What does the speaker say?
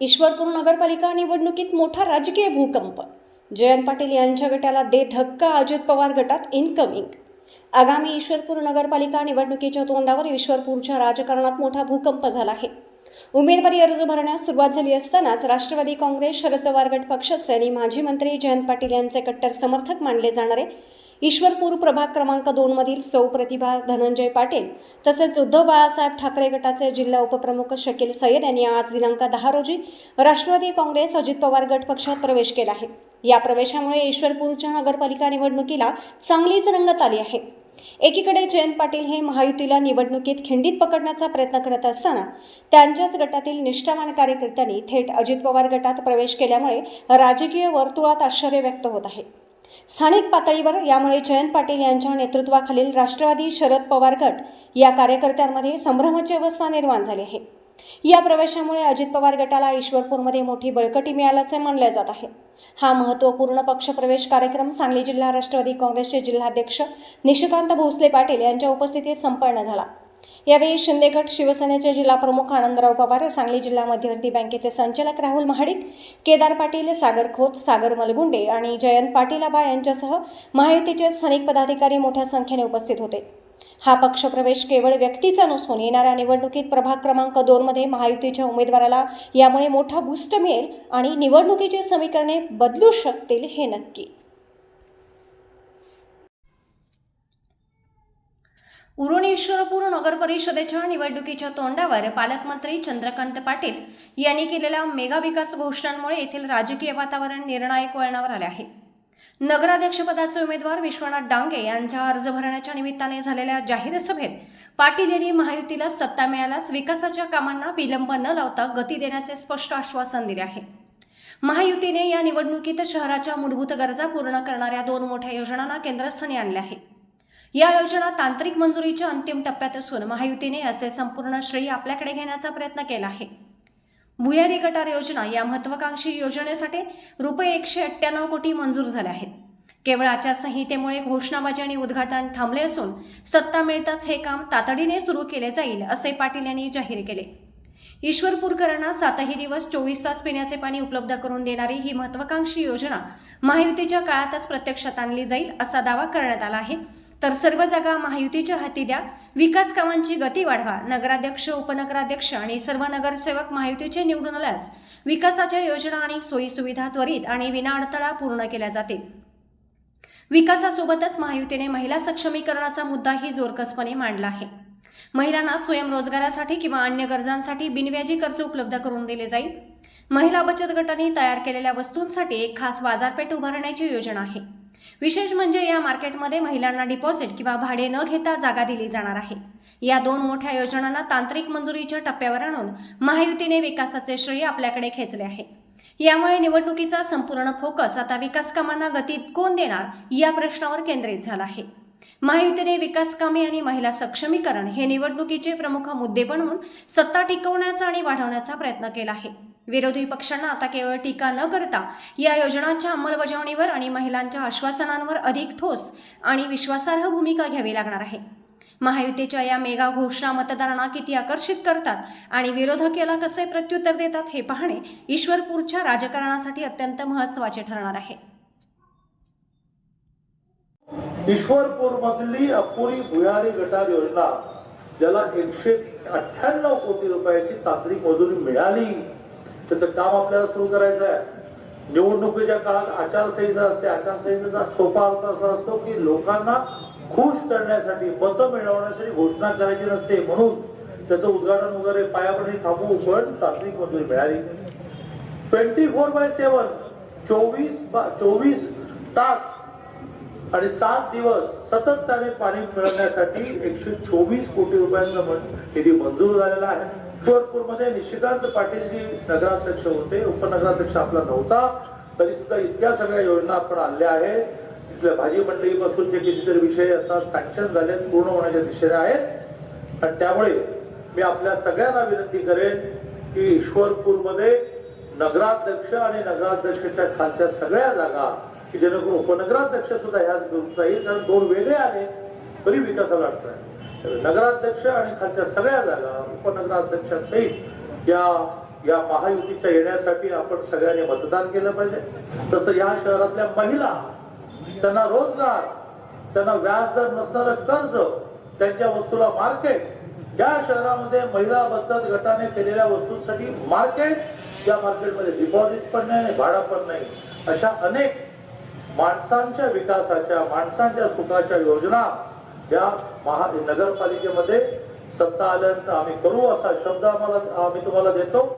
ईश्वरपूर नगरपालिका निवडणुकीत मोठा राजकीय भूकंप. जयंत पाटील यांच्या गटाला दे धक्का अजित पवार गटात इनकमिंग आगामी ईश्वरपूर नगरपालिका निवडणुकीच्या तोंडावर ईश्वरपूरच्या राजकारणात मोठा भूकंप झाला आहे. उमेदवारी अर्ज भरण्यास सुरुवात झाली असतानाच राष्ट्रवादी काँग्रेस शरद पवार गट पक्षाचे आणि माजी मंत्री जयंत पाटील यांचे कट्टर समर्थक मानले जाणारे ईश्वरपूर प्रभाग क्रमांक दोनमधील सौ प्रतिभा धनंजय पाटील तसेच उद्धव बाळासाहेब ठाकरे गटाचे जिल्हा उपप्रमुख शकील सय्यद यांनी आज दिनांक दहा रोजी राष्ट्रवादी काँग्रेस अजित पवार गट पक्षात प्रवेश केला आहे. या प्रवेशामुळे ईश्वरपूरच्या नगरपालिका निवडणुकीला चांगलीच रंगत आली आहे. एकीकडे जयंत पाटील हे महायुतीला निवडणुकीत खिंडीत पकडण्याचा प्रयत्न करत असताना त्यांच्याच गटातील निष्ठावान कार्यकर्त्यांनी थेट अजित पवार गटात प्रवेश केल्यामुळे राजकीय वर्तुळात आश्चर्य व्यक्त होत आहे. स्थानिक पातळीवर यामुळे जयंत पाटील यांच्या नेतृत्वाखालील राष्ट्रवादी शरद पवार गट या कार्यकर्त्यांमध्ये संभ्रमाची अवस्था निर्माण झाली आहे. या प्रवेशामुळे अजित पवार गटाला ईश्वरपूरमध्ये मोठी बळकटी मिळाल्याचे मानले जात आहे. हा महत्त्वपूर्ण पक्षप्रवेश कार्यक्रम सांगली जिल्हा राष्ट्रवादी काँग्रेसचे जिल्हाध्यक्ष निशिकांत भोसले पाटील यांच्या उपस्थितीत संपन्न झाला. यावेळी शिंदेगट शिवसेनेचे जिल्हाप्रमुख आनंदराव पवार सांगली जिल्हा मध्यवर्ती बँकेचे संचालक राहुल महाडिक केदार पाटील सागर खोत सागर मलगुंडे आणि जयंत पाटील यांच्यासह महायुतीचे स्थानिक पदाधिकारी मोठ्या संख्येने उपस्थित होते. हा पक्षप्रवेश केवळ व्यक्तीचा नसून येणाऱ्या निवडणुकीत प्रभाग क्रमांक दोनमध्ये महायुतीच्या उमेदवाराला यामुळे मोठा बूस्ट मिळेल आणि निवडणुकीची समीकरणे बदलू शकतील हे नक्की. उरण ईश्वरपूर नगर परिषदेच्या निवडणुकीच्या तोंडावर पालकमंत्री चंद्रकांत पाटील यांनी केलेल्या मेगा विकास घोषणांमुळे येथील राजकीय वातावरण निर्णायक वळणावर आले आहे. नगराध्यक्षपदाचे उमेदवार विश्वनाथ डांगे यांच्या अर्ज भरण्याच्या निमित्ताने झालेल्या जाहीर सभेत पाटील यांनी महायुतीला सत्ता मिळाल्यास विकासाच्या कामांना विलंब न लावता गती देण्याचे स्पष्ट आश्वासन दिले आहे. महायुतीने या निवडणुकीत शहराच्या मूलभूत गरजा पूर्ण करणाऱ्या दोन मोठ्या योजनांना केंद्रस्थानी आणले आहे. या योजना तांत्रिक मंजुरीच्या अंतिम टप्प्यात असून महायुतीने याचे संपूर्ण श्रेय आपल्याकडे घेण्याचा प्रयत्न केला आहे. भुयारी गटार योजना या महत्वाकांक्षी योजनेसाठी रुपये एकशे अठ्ठ्याण्णव कोटी मंजूर झाले आहेत. केवळ आचारसंहितेमुळे घोषणाबाजी आणि उद्घाटन थांबले असून सत्ता मिळताच हे काम तातडीने सुरू केले जाईल असे पाटील यांनी जाहीर केले. ईश्वरपूरकरांना सातही दिवस चोवीस तास पिण्याचे पाणी उपलब्ध करून देणारी ही महत्वाकांक्षी योजना महायुतीच्या काळातच प्रत्यक्षात आणली जाईल असा दावा करण्यात आला आहे. तर सर्व जागा महायुतीच्या हाती द्या. विकास कामांची गती वाढवा. नगराध्यक्ष उपनगराध्यक्ष आणि सर्व नगरसेवक महायुतीचे निवडून आल्यास विकासाच्या योजना आणि सोयीसुविधा त्वरित आणि विनाअडथळा पूर्ण केल्या जातील. विकासासोबतच महायुतीने महिला सक्षमीकरणाचा मुद्दाही जोरकसपणे मांडला आहे. महिलांना स्वयंरोजगारासाठी किंवा अन्य गरजांसाठी बिनव्याजी कर्ज उपलब्ध करून दिले जाईल. महिला बचत गटांनी तयार केलेल्या वस्तूंसाठी एक खास बाजारपेठ उभारण्याची योजना आहे. विशेष म्हणजे या मार्केटमध्ये महिलांना डिपॉझिट किंवा भाडे न घेता जागा दिली जाणार आहे. या दोन मोठ्या योजनांना तांत्रिक मंजुरीच्या टप्प्यावर आणून महायुतीने विकासाचे श्रेय आपल्याकडे खेचले आहे. यामुळे निवडणुकीचा संपूर्ण फोकस आता विकास कामांना गती कोण देणार या प्रश्नावर केंद्रित झाला आहे. महायुतीने विकास कामे आणि महिला सक्षमीकरण हे निवडणुकीचे प्रमुख मुद्दे बनवून सत्ता टिकवण्याचा आणि वाढवण्याचा प्रयत्न केला आहे. विरोधी पक्षांना आता केवळ टीका न करता या योजनांच्या अंमलबजावणीवर आणि महिलांच्या आश्वासनांवर अधिक ठोस आणि विश्वासार्ह भूमिका घ्यावी लागणार आहे. महायुतीच्या या मेगा घोषणा मतदारांना किती आकर्षित करतात आणि विरोधक याला कसे प्रत्युत्तर देतात हे पाहणे ईश्वरपूरच्या राजकारणासाठी अत्यंत महत्त्वाचे ठरणार आहे. ईश्वरपूर मधली अपुरी भुयारी गटार योजना ज्याला एकशे अठ्ठ्याण्णव कोटी रुपयाची तांत्रिक मजुरी मिळाली त्याचं काम आपल्याला सुरू करायचं आहे. निवडणुकीच्या काळात आचारसंहिता असते. आचारसंहितेचा सोपा अर्थ असा असतो की लोकांना खुश करण्यासाठी मतं मिळवण्यासाठी घोषणा करायची नसते. म्हणून त्याचं उद्घाटन वगैरे पायापणी थांबवू पण तांत्रिक मंजुरी मिळाली. ट्वेंटी फोर बाय सेवन चोवीस बा चोवीस तास आणि सात दिवस सतत त्याने पाणी मिळवण्यासाठी एकशे चोवीस कोटी रुपयांचा निधी मंजूर झालेला आहे. मध्ये निशिकांत पाटील जी नगराध्यक्ष होते उपनगराध्यक्ष आपला नव्हता तरी सुद्धा इतक्या सगळ्या योजना आपण आणल्या आहेत. तिथल्या भाजी मंडळीपासूनचे कितीतरी विषय आता सँक्शन झाले पूर्ण होण्याच्या दिशेने आहेत. आणि त्यामुळे मी आपल्या सगळ्यांना विनंती करेन की ईश्वरपूरमध्ये नगराध्यक्ष आणि नगराध्यक्षाच्या खालच्या सगळ्या जागा की जेणेकरून उपनगराध्यक्ष सुद्धा ह्याच ग्रुपचा येईल. कारण दोन वेगळे आले तरी विकासाला अडचण आहे. नगराध्यक्ष आणि खालच्या सगळ्या जागा उपनगराध्यक्षांसहित या या महायुतीच्या येण्यासाठी आपण सगळ्यांनी मतदान केलं पाहिजे. तसं या शहरातल्या महिला त्यांना रोजगार त्यांना व्याजदर नसणारं कर्ज त्यांच्या वस्तूला मार्केट या शहरामध्ये महिला बचत गटाने केलेल्या वस्तूंसाठी मार्केट या मार्केटमध्ये डिपॉझिट पण नाही आणि भाडा पण नाही. अशा अनेक माणसांच्या विकासाच्या माणसांच्या सुखाच्या योजना या महा नगरपालिकेमध्ये सत्ता आल्यानंतर आम्ही करू असा शब्द आम्हाला आम्ही तुम्हाला देतो.